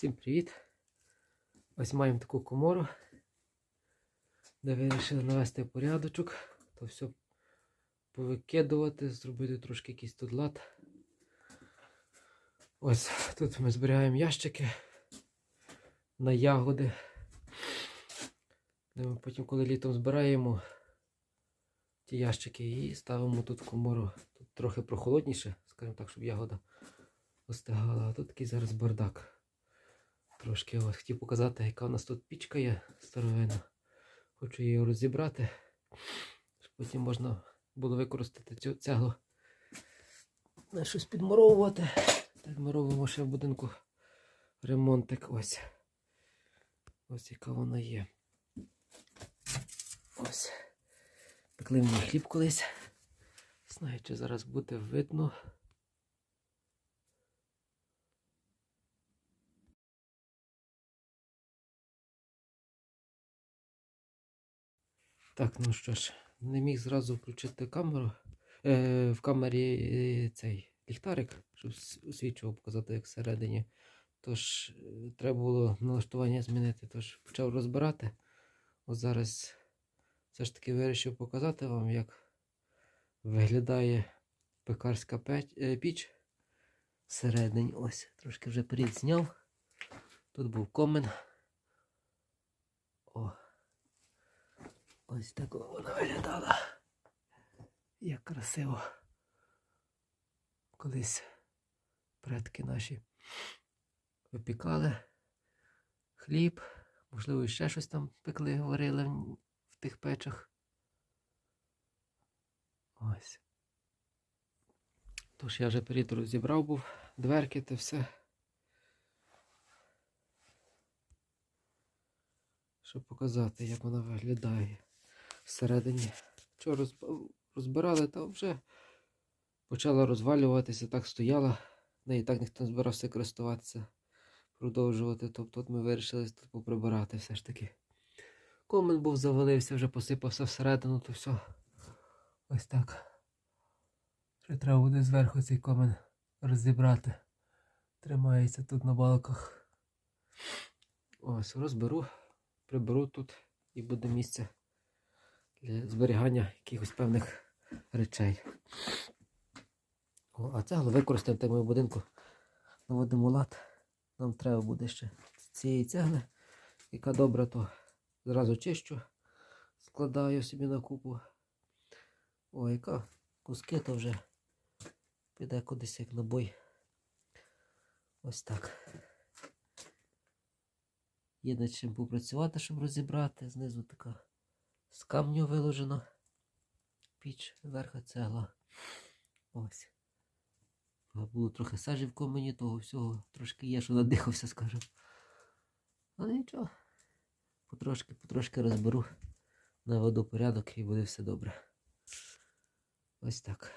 Всім привіт! Ось маємо таку комору, де вирішили навести порядочок, то все повикидувати, зробити трошки якийсь тут лад. Ось тут ми зберігаємо ящики на ягоди. Де ми потім, коли літом збираємо ті ящики і ставимо тут комору. Тут трохи прохолодніше, скажімо так, щоб ягода остигала. А тут такий зараз бардак. Трошки ось хотів показати, яка у нас тут пічка є старовина. Хочу її розібрати, щоб потім можна було використати цю цеглу на щось підмуровувати. Так ми робимо ще в будинку ремонтик. Ось. Ось яка вона є. Ось. Пекли мені хліб колись. Знаю, чи зараз буде видно. Так, ну що ж, не міг зразу включити камеру. Е, в камері е, цей ліхтарик, щоб освічував показати, як всередині. Тож е, треба було налаштування змінити, тож почав розбирати. Ось зараз все ж таки вирішив показати вам, як виглядає пекарська е, піч всередині. Ось, трошки вже перед зняв. Тут був комен. О. Ось так вона виглядала. Як красиво. Колись предки наші випікали хліб, можливо, ще щось там пекли, варили в в тих печах. Ось. Тож я вже перед розібрав був дверки та все. Щоб показати, як вона виглядає всередині. Що розбирали, то вже почала розвалюватися, так стояла. Неї так ніхто не збирався користуватися, продовжувати. Тобто от ми вирішили тут поприбирати все ж таки. Комен був завалився, вже посипався всередину, то все. Ось так. Ще треба буде зверху цей комен розібрати. Тримається тут на балках. Ось, розберу, приберу тут і буде місце для зберігання якихось певних речей. О, а цеглу використаємо в тому будинку. Наводимо лад. Нам треба буде ще цієї цегли, яка добра, то зразу чищу, складаю собі на купу. О, яка куски то вже піде кудись як набой. Ось так. Є над чим попрацювати, щоб розібрати. Знизу така з камню виложена піч, верха цегла. Ось. Було трохи сажі в комені, того всього трошки є, що надихався, скажімо. Але нічого. Потрошки, потрошки розберу, наведу порядок і буде все добре. Ось так.